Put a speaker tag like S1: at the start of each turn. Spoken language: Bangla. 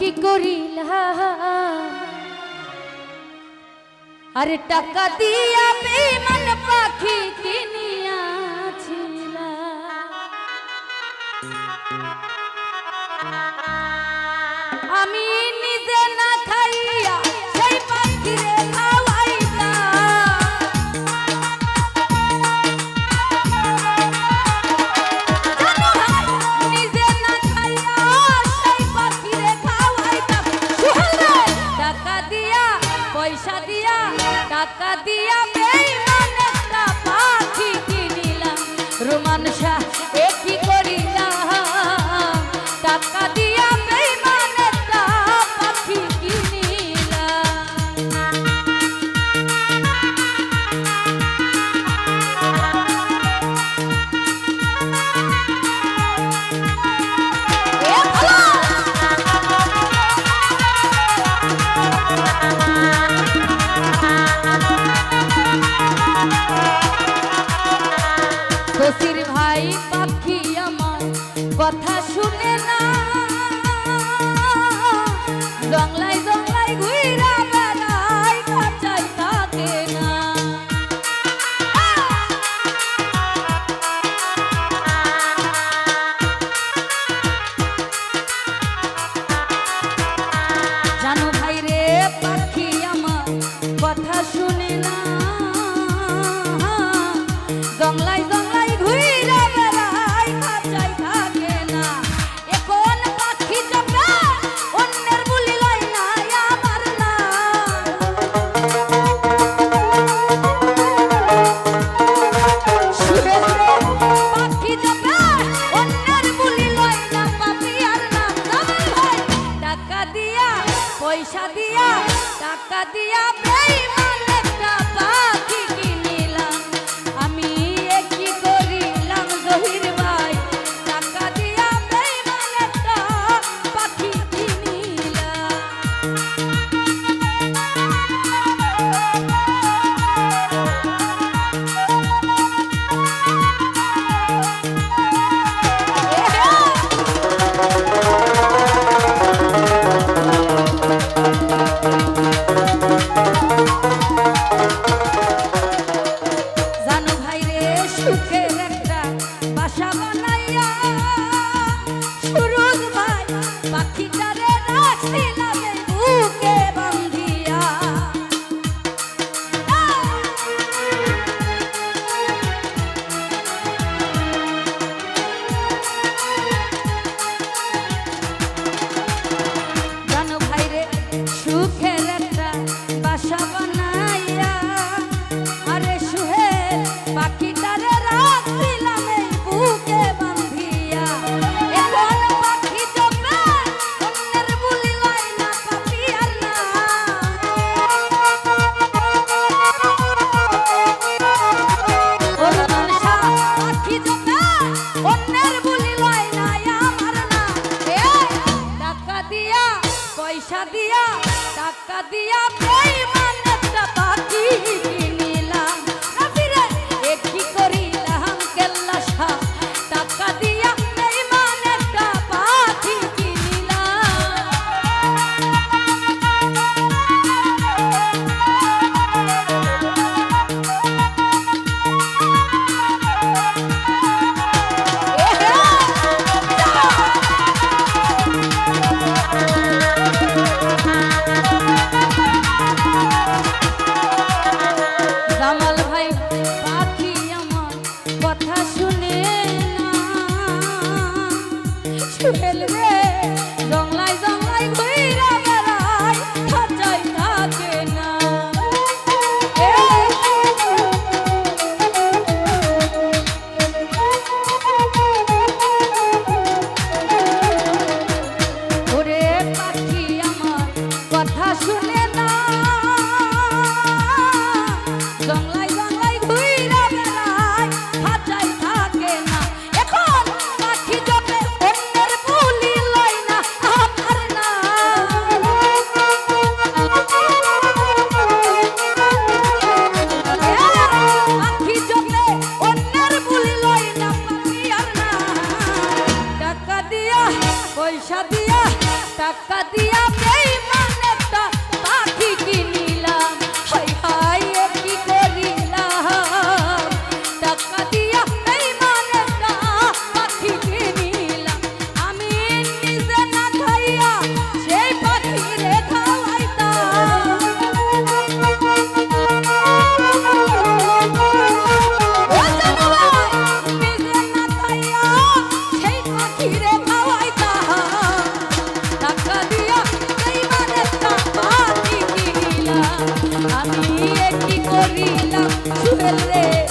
S1: কি করিলা আরে টাকা দিয়া বেমান পাখি কিনি পয়সা দিয়া টাকা দিয়া বেইমানেরটা পাখি কিনিলাম। রোমান শাহ কথা শুনে না। বাংলায় পয়সা দিয়া টাকা দিয়া করিলাম সুহেল রে